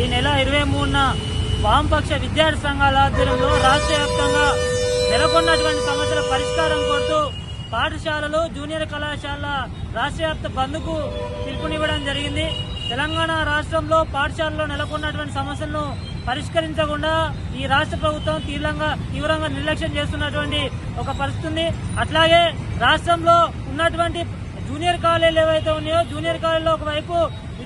ఈ నెల ఇరవై మూడున వామపక్ష విద్యార్థి సంఘాల ఆధ్వర్యంలో రాష్ట్ర వ్యాప్తంగా నెలకొన్నటువంటి సమస్యల పరిష్కారం కోరుతూ పాఠశాలలు జూనియర్ కళాశాల రాష్ట్ర వ్యాప్త బంద్కు పిలుపునివ్వడం జరిగింది. తెలంగాణ రాష్ట్రంలో పాఠశాలలో నెలకొన్నటువంటి సమస్యలను పరిష్కరించకుండా ఈ రాష్ట్ర ప్రభుత్వం తీవ్రంగా తీవ్రంగా నిర్లక్ష్యం చేస్తున్నటువంటి ఒక పరిస్థితి ఉంది. అట్లాగే రాష్ట్రంలో ఉన్నటువంటి జూనియర్ కాలేజీలు ఏవైతే ఉన్నాయో జూనియర్ కాలేజీలో ఒకవైపు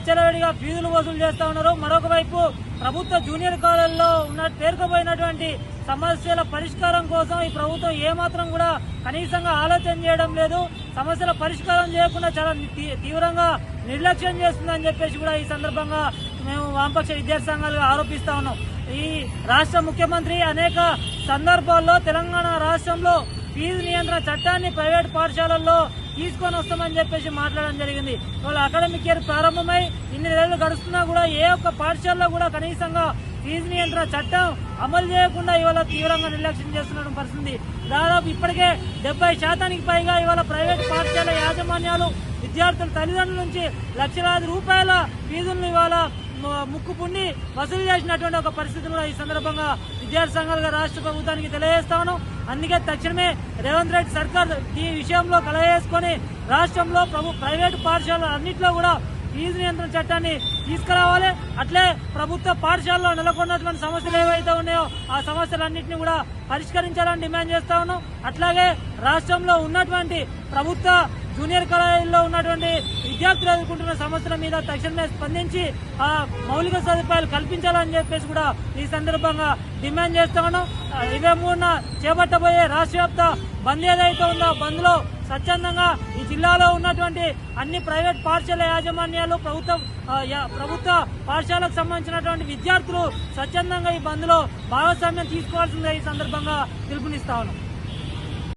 విచ్చలవిడిగా ఫీజులు వసూలు చేస్తా ఉన్నారు. మరొక వైపు ప్రభుత్వ జూనియర్ కాలేజీలో ఉన్న పేర్కపోయినటువంటి సమస్యల పరిష్కారం కోసం ఈ ప్రభుత్వం ఏమాత్రం కూడా కనీసంగా ఆలోచన చేయడం లేదు. సమస్యల పరిష్కారం చేయకుండా చాలా తీ- తీవ్రంగా నిర్లక్ష్యం చేస్తుందని చెప్పేసి కూడా ఈ సందర్భంగా మేము వామపక్ష విద్యాసంఘాలు ఆరోపిస్తా ఉన్నాం. ఈ రాష్ట్ర ముఖ్యమంత్రి అనేక సందర్భాల్లో తెలంగాణ రాష్ట్రంలో ఫీజు నియంత్రణ చట్టాన్ని ప్రైవేట్ పాఠశాలల్లో తీసుకొని వస్తామని చెప్పేసి మాట్లాడడం జరిగింది. వాళ్ళ అకాడమిక్ ఇయర్ ప్రారంభమై ఇన్ని నెలలు గడుస్తున్నా కూడా ఏ ఒక్క పాఠశాలలో కూడా కనీసంగా ఫీజు నియంత్రణ చట్టం అమలు చేయకుండా ఇవాళ తీవ్రంగా నిర్లక్ష్యం చేస్తున్న పరిస్థితి. దాదాపు ఇప్పటికే డెబ్బై శాతానికి పైగా ఇవాళ ప్రైవేట్ పాఠశాల యాజమాన్యాలు విద్యార్థుల తల్లిదండ్రుల నుంచి లక్షలాది రూపాయల ఫీజులను ఇవాళ మ- ముక్కు పుండి వసూలు చేసినటువంటి ఒక పరిస్థితి కూడా ఈ సందర్భంగా విద్యార్థి సంఘాలుగా రాష్ట్ర ప్రభుత్వానికి తెలియజేస్తా అందుకే తక్షణమే రేవంత్ రెడ్డి సర్కార్ ఈ విషయంలో కలగజేసుకొని రాష్ట్రంలో ప్రభు ప్రైవేటు పాఠశాలలు అన్నింటిలో కూడా ఫీజు నియంత్రణ చట్టాన్ని తీసుకురావాలి. అట్లే ప్రభుత్వ పాఠశాలలో నెలకొన్నటువంటి సమస్యలు ఏవైతే ఉన్నాయో ఆ సమస్యలన్నింటినీ కూడా పరిష్కరించాలని డిమాండ్ చేస్తా ఉన్నాం. అట్లాగే రాష్ట్రంలో ఉన్నటువంటి ప్రభుత్వ జూనియర్ కళాశాలలో ఉన్నటువంటి విద్యార్థులు ఎదుర్కొంటున్న సమస్యల మీద తక్షణమే స్పందించి ఆ మౌలిక సదుపాయాలు కల్పించాలని చెప్పేసి కూడా ఈ సందర్భంగా డిమాండ్ చేస్తా ఉన్నాం. ఇరవై మూడున చేపట్టబోయే రాష్ట్ర వ్యాప్త బంద్ ఏదైతే ఉందో బంద్లో స్వచ్ఛందంగా ఈ జిల్లాలో ఉన్నటువంటి అన్ని ప్రైవేట్ పాఠశాల యాజమాన్యాలు ప్రభుత్వ ప్రభుత్వ పాఠశాలకు సంబంధించినటువంటి విద్యార్థులు స్వచ్ఛందంగా ఈ బంద్లో భాగస్వామ్యం తీసుకోవాల్సిందే ఈ సందర్భంగా పిలుపునిస్తా ఉన్నాం.